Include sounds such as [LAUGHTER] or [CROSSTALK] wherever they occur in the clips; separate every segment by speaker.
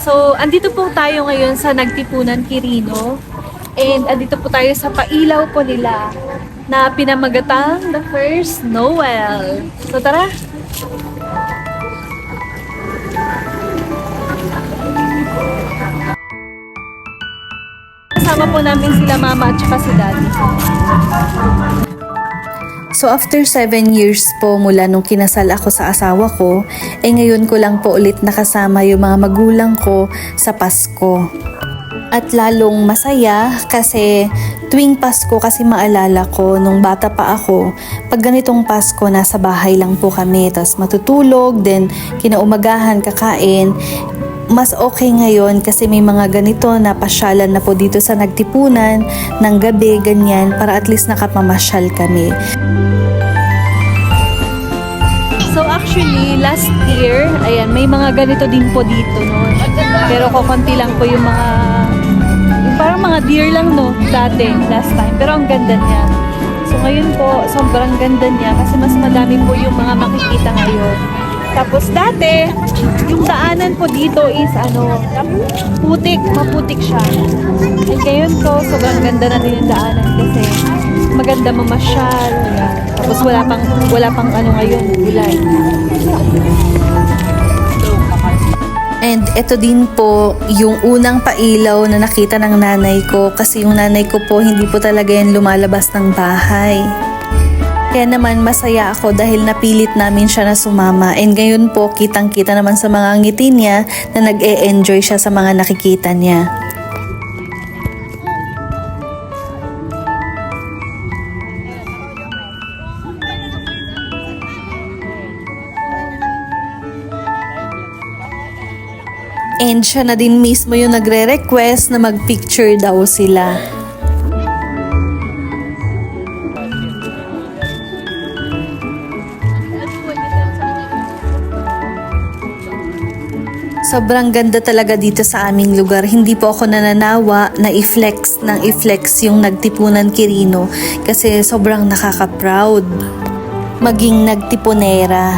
Speaker 1: So, andito po tayo ngayon sa Nagtipunan Quirino. And andito po tayo sa pailaw po nila na pinamagatang the first Noel. So, tara! Kasama po namin sila mama at saka si daddy.
Speaker 2: So after 7 years po mula nung kinasal ako sa asawa ko, eh ngayon ko lang po ulit nakasama yung mga magulang ko sa Pasko. At lalong masaya kasi tuwing Pasko kasi maalala ko nung bata pa ako, pag ganitong Pasko nasa bahay lang po kami, tapos matutulog, then kinaumagahan kakain, mas okay ngayon kasi may mga ganito na pasyalan na po dito sa nagtipunan ng gabi, ganyan, para at least nakapamasyal kami.
Speaker 1: So actually, last year, ayan, may mga ganito din po dito noon. Pero kukunti lang po yung mga, yung parang mga deer lang no, dati, last time. Pero ang ganda niya. So ngayon po, sobrang ganda niya kasi mas madami po yung mga makikita ngayon. Tapos dati, yung daanan po dito is ano, putik, maputik siya. And ngayon po, sobrang ganda na din yung daanan kasi maganda mamasyal. Tapos wala pang, wala pang ano ngayon, gulay.
Speaker 2: And ito din po yung unang pailaw na nakita ng nanay ko kasi yung nanay ko po hindi po talaga yan lumalabas ng bahay. Kaya naman masaya ako dahil napilit namin siya na sumama and ngayon po kitang kita naman sa mga ngiti niya na nag-e-enjoy siya sa mga nakikita niya. And siya na din mismo yung nagre-request na mag-picture daw sila. Sobrang ganda talaga dito sa aming lugar. Hindi po ako nananawa na i-flex ng i-flex yung nagtipunan Kirino kasi sobrang nakaka-proud maging nagtipunera.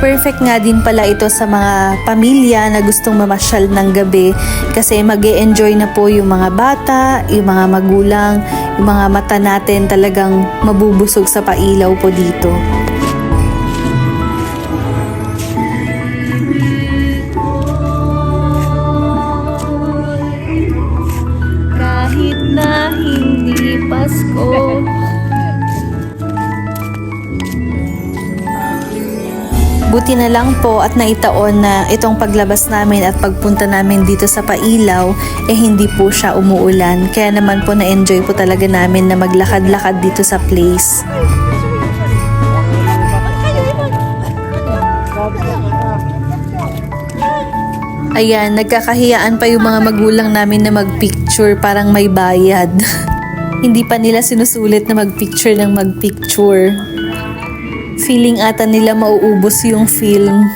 Speaker 2: Perfect nga din pala ito sa mga pamilya na gustong mamasyal ng gabi kasi mag enjoy na po yung mga bata, yung mga magulang, yung mga mata natin talagang mabubusog sa pailaw po dito.
Speaker 1: Kahit na hindi Pasko.
Speaker 2: Buti na lang po at naitaon na itong paglabas namin at pagpunta namin dito sa Pailaw eh hindi po siya umuulan. Kaya naman po na-enjoy po talaga namin na maglakad-lakad dito sa place. Ayan, nagkakahiyaan pa yung mga magulang namin na magpicture parang may bayad. [LAUGHS] hindi pa nila sinusulit na magpicture ng magpicture. Feeling ata nila mauubos yung film.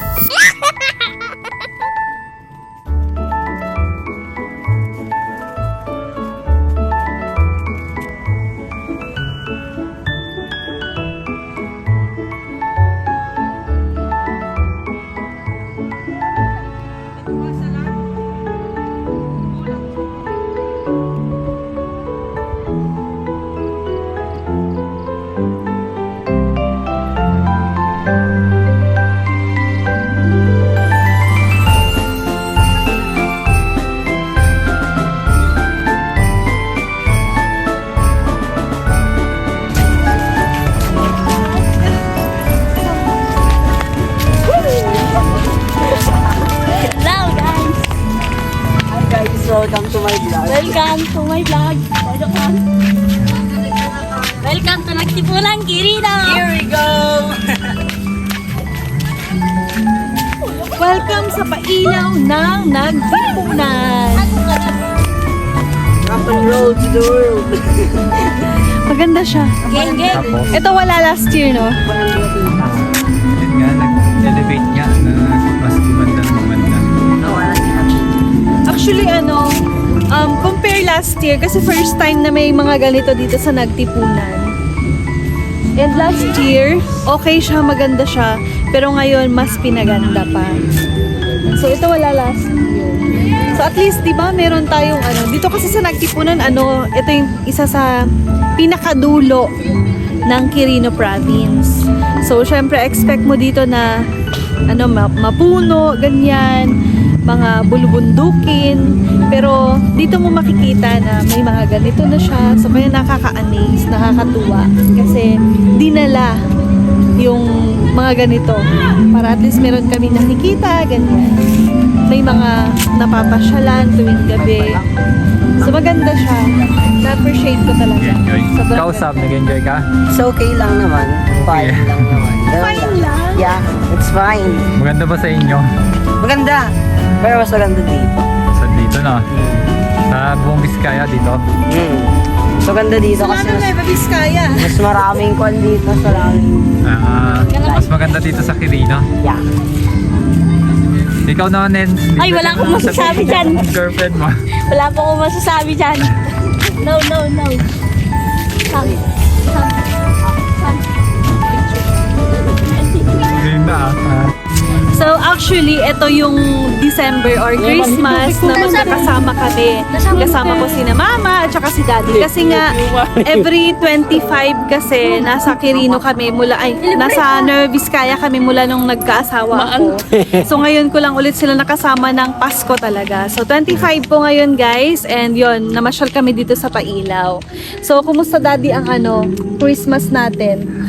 Speaker 3: Welcome to my vlog.
Speaker 1: Welcome to my vlog. Welcome. To Nagtipunan Kirino!
Speaker 3: Here we go!
Speaker 1: Welcome sa pailaw ng Nagtipunan!
Speaker 3: Rock and roll to the world.
Speaker 1: Maganda siya.
Speaker 3: Gang, gang.
Speaker 1: Ito wala last year, no?
Speaker 4: Yun
Speaker 1: um, compare last year, kasi first time na may mga ganito dito sa Nagtipunan. And last year, okay siya, maganda siya. Pero ngayon, mas pinaganda pa. So, ito wala last year. So, at least, di ba, meron tayong ano. Dito kasi sa Nagtipunan, ano, ito yung isa sa pinakadulo ng Quirino Province. So, syempre, expect mo dito na ano, ma- mapuno, ganyan, mga bulubundukin. Pero dito mo makikita na may mga ganito na siya. So, kaya nakaka-amaze, nakakatuwa. Kasi dinala yung mga ganito. Para at least meron kami nakikita, ganyan. May mga napapasyalan tuwing gabi. So, maganda siya. Na-appreciate ko talaga. Sobrang
Speaker 4: Ikaw, Sam, nag-enjoy ka?
Speaker 3: It's okay lang naman. Fine
Speaker 4: Okay.
Speaker 3: lang naman.
Speaker 1: Fine lang?
Speaker 3: Yeah, it's fine.
Speaker 4: Maganda ba sa inyo?
Speaker 3: Maganda. Pero mas maganda dito.
Speaker 4: Sa dito na. Sa buong Biskaya dito.
Speaker 3: Hmm. Mas maganda dito kasi
Speaker 1: na
Speaker 3: mas,
Speaker 1: Nueva Vizcaya.
Speaker 3: mas maraming kwan dito. Mas maraming...
Speaker 4: Ah, mas maganda dito sa Quirino.
Speaker 3: Yeah.
Speaker 4: Ikaw naman, Nen.
Speaker 5: Ay, wala akong masasabi dyan.
Speaker 4: Girlfriend mo.
Speaker 5: Wala po akong masasabi dyan. No, no, no. Sam. Sam. Sam.
Speaker 4: Yun na. ah.
Speaker 1: So actually, ito yung December or Christmas na magkakasama kami. Kasama ko si na mama at saka si daddy. Kasi nga, [LAUGHS] every 25 kasi nasa Quirino kami mula, ay, nasa Nueva Vizcaya kami mula nung nagkaasawa ako. [LAUGHS] So ngayon ko lang ulit sila nakasama ng Pasko talaga. So 25 po ngayon guys and yon namasyal kami dito sa Pailaw. So kumusta daddy ang ano, Christmas natin?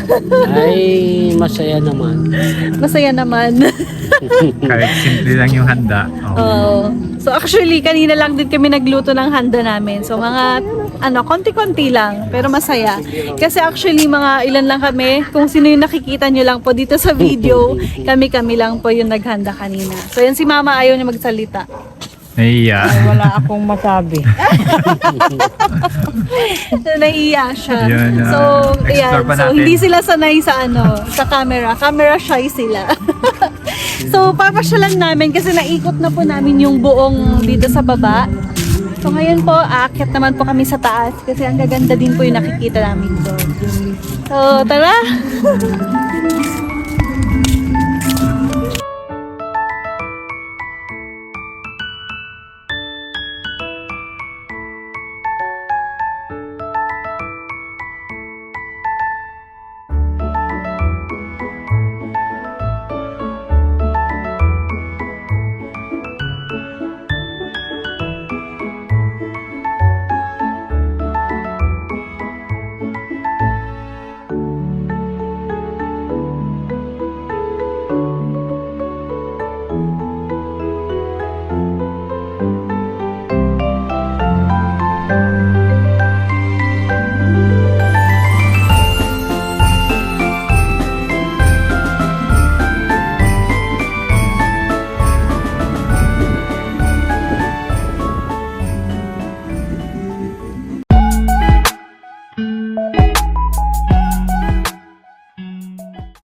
Speaker 6: Ay, masaya naman.
Speaker 1: Masaya naman. [LAUGHS]
Speaker 4: Kahit simple lang yung handa. Oo.
Speaker 1: Oo. So actually, kanina lang din kami nagluto ng handa namin. So mga, ano, konti-konti lang, pero masaya. Kasi actually, mga ilan lang kami, kung sino yung nakikita nyo lang po dito sa video, [LAUGHS] kami-kami lang po yung naghanda kanina. So yan si mama ayaw niya magsalita.
Speaker 4: Naiya.
Speaker 3: Wala akong masabi. [LAUGHS]
Speaker 1: So naiiya siya.
Speaker 4: Yun, ah,
Speaker 1: so,
Speaker 4: pa
Speaker 1: So
Speaker 4: natin.
Speaker 1: hindi sila sanay sa ano, sa camera. Camera shy sila. [LAUGHS] so papasyalan namin kasi naikot na po namin yung buong dito sa baba. So ngayon po, aakyat naman po kami sa taas kasi ang gaganda din po yung nakikita namin doon. So tara! [LAUGHS]